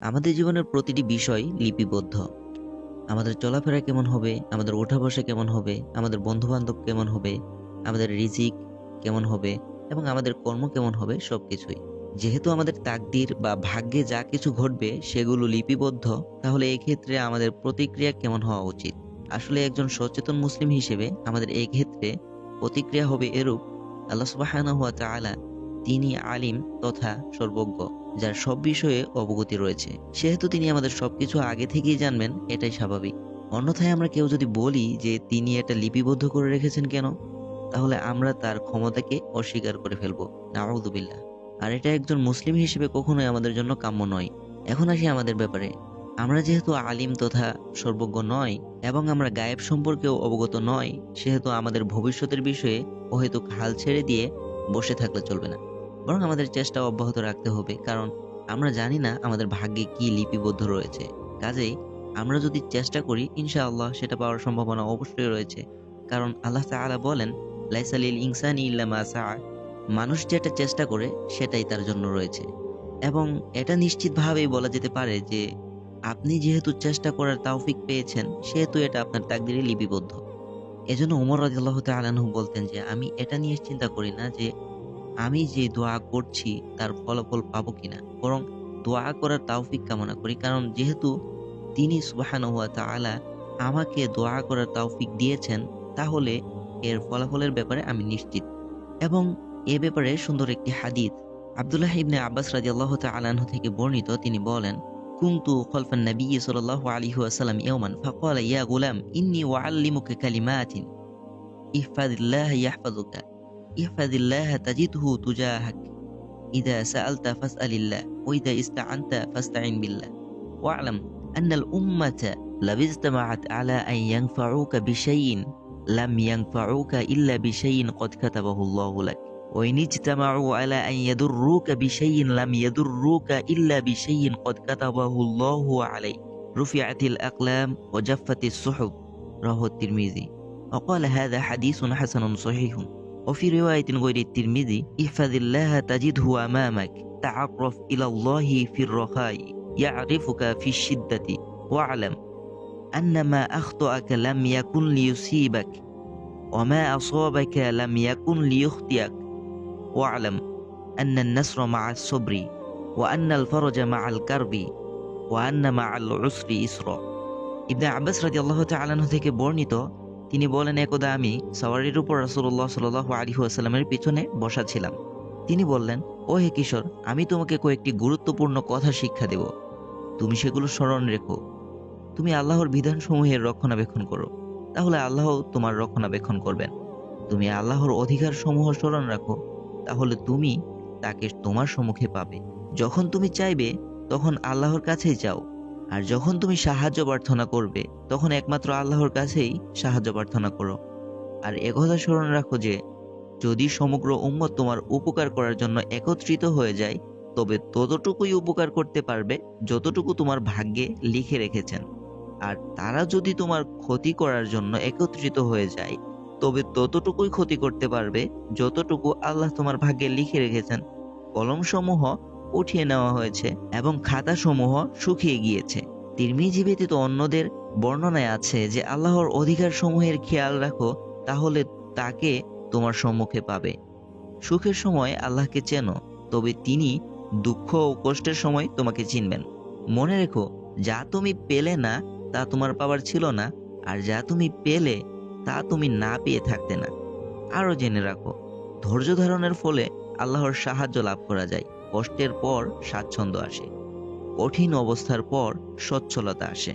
আমাদের জীবনের প্রতিটি বিষয় লিপিবদ্ধ। আমাদের চলাফেরা কেমন হবে? আমাদের ওঠা বসা কেমন হবে? আমাদের বন্ধু বান্ধব কেমন হবে? আমাদের রিজিক কেমন হবে? এবং আমাদের কর্ম কেমন হবে? সব কিছুই যেহেতু আমাদের তাকদির বা ভাগ্যে যা কিছু ঘটবে সেগুলো লিপিবদ্ধ, তাহলে এই ক্ষেত্রে আমাদের প্রতিক্রিয়া কেমন হওয়া উচিত? আসলে একজন সচেতন মুসলিম হিসেবে আমাদের এই ক্ষেত্রে প্রতিক্রিয়া হবে এরূপ। আল্লাহ তাআলা তিনি আলিম তথা সর্বজ্ঞ। যার সব বিষয়ে অবগতি রয়েছে। সেহেতু তিনি আমাদের সবকিছু আগে থেকেই জানবেন, এটাই স্বাভাবিক। অন্যথায় আমরা কেউ যদি বলি যে তিনি এটা লিপিবদ্ধ করে রেখেছেন কেন, তাহলে আমরা তার ক্ষমতাকে অস্বীকার করে ফেলব। নাউদুবিল্লাহ আর এটা একজন মুসলিম হিসেবে কখনোই আমাদের জন্য কাম্য নয়। এখন আসি আমাদের ব্যাপারে। আমরা যেহেতু আলিম তথা সর্বজ্ঞ নয়, এবং আমরা গায়েব সম্পর্কেও অবগত নয়, সেহেতু আমাদের ভবিষ্যতের বিষয়ে অহেতুক হাল ছেড়ে দিয়ে বসে থাকলে চলবে না। বরং আমাদের চেষ্টা অব্যাহত রাখতে হবে, কারণ আমরা জানি না আমাদের ভাগ্যে কি লিপিবদ্ধ রয়েছে। কাজেই আমরা যদি চেষ্টা করি, ইনশাআল্লাহ সেটা পাওয়ার সম্ভাবনা অবশ্যই রয়েছে। কারণ আল্লাহ তাআলা বলেন লাইসালিল ইনসানি ইল্লা মা সাআ। মানুষ যেটা চেষ্টা করে, সেটাই তার জন্য রয়েছে। এবং এটা নিশ্চিতভাবেই বলা যেতে পারে যে, আপনি যেহেতু চেষ্টা করার তাওফিক পেয়েছেন, সেহেতু এটা আপনার তাকদিরে লিপিবদ্ধ। এজন্য উমর রাদিয়াল্লাহু তাআলা আনহু বলতেন যে, আমি এটা নিয়ে চিন্তা করি না যে আমি যে দোয়া করছি তার ফলাফল পাবো কিনা, বরং দোয়া করার তৌফিক কামনা করি। কারণ যেহেতু তিনি সুবহানাহু ওয়া তাআলা আমাকে দোয়া করার তৌফিক দিয়েছেন, তাহলে এর ফলাফলের ব্যাপারে আমি নিশ্চিত। এবং এ ব্যাপারে সুন্দর একটি হাদিদ আব্দুল্লাহ ইবনে আব্বাস রাদিয়াল্লাহু তাআলা আনহু থেকে বর্ণিত। তিনি বলেন, কুনতু খলফান নবী সাল্লাল্লাহু আলাইহি ওয়াসাল্লাম ইয়াওমান? ফাকালা, ইয়া গুলাম, ইন্নী উআল্লিমুকা কালিমাতিন ইহফাদিল্লাহ احفظ الله تجده تجاهك. إذا سألت فاسأل الله وإذا استعنت فاستعن بالله. واعلم أن الأمة لو اجتمعت على أن ينفعوك بشيء لم ينفعوك إلا بشيء قد كتبه الله لك. وإن اجتمعوا على أن يضروك بشيء لم يضروك إلا بشيء قد كتبه الله عليك. رفعت الأقلام وجفت السحب. رواه الترمذي. وقال هذا حديث حسن صحيح. وفي رواية غير الترمذي احفظ الله تجده أمامك تعرف إلى الله في الرخاء يعرفك في الشدة واعلم أن ما أخطأك لم يكن ليصيبك وما أصابك لم يكن ليخطئك واعلم أن النصر مع الصبر وأن الفرج مع الكرب وأن مع العسر يسرا ইবনে আব্বাস রাদিয়াল্লাহু তাআলা আনহু থেকে বর্ণিত তিনি বলেন একদা আমি সাওয়ারির উপর রাসূলুল্লাহ সাল্লাল্লাহু আলাইহি ওয়াসাল্লামের পিছনে বসা ছিলাম। তিনি বললেন, ও হে কিশোর, আমি তোমাকে কয়েকটি গুরুত্বপূর্ণ কথা শিক্ষা দেব। তুমি সেগুলো স্মরণ রেখো। তুমি আল্লাহর বিধানসমূহের রক্ষণাবেক্ষণ করো। তাহলে আল্লাহ তোমার রক্ষণাবেক্ষণ করবেন। তুমি আল্লাহর অধিকার সমূহ স্মরণ রাখো। তাহলে তুমি তাকে তোমার সম্মুখে পাবে। যখন তুমি চাইবে, তখন আল্লাহর কাছেই চাও আর যখন তুমি সাহায্য প্রার্থনা করবে, তখন একমাত্র আল্লাহর কাছেই সাহায্য প্রার্থনা করো। আর একথা স্মরণ রাখো যে, যদি সমগ্র উম্মত তোমার উপকার করার জন্য একত্রিত হয়ে যায়, তবে ততটুকুই উপকার করতে পারবে যতটুকু তোমার ভাগ্যে লিখে রেখেছেন। আর তারা যদি তোমার ক্ষতি করার জন্য একত্রিত হয়ে যায়, তবে ততটুকুই ক্ষতি করতে পারবে যতটুকু আল্লাহ তোমার ভাগ্যে লিখে রেখেছেন। কলমসমূহ উঠিয়ে নেওয়া হয়েছে এবং খাতাসমূহ শুকিয়ে গিয়েছে। তিরমিজি ব্যতীত অন্যদের বর্ণনায় আছে যে আল্লাহর অধিকার সমূহের খেয়াল রাখো, তাহলে তাকে তোমার সম্মুখে পাবে। সুখের সময় আল্লাহকে চেনো, তবে তিনি দুঃখ ও কষ্টের সময় তোমাকে চিনবেন। মনে রেখো, যা তুমি পেলে না, তা তোমার পাবার ছিল না, আর যা তুমি পেলে, তা তুমি না পেয়ে থাকতে না। আরও জেনে রাখো, ধৈর্য ধারণের ফলে আল্লাহর সাহায্য লাভ করা যায়। কষ্টের পর স্বাচ্ছন্দ্য আসে। কঠিন অবস্থার পর সচ্ছলতা আসে।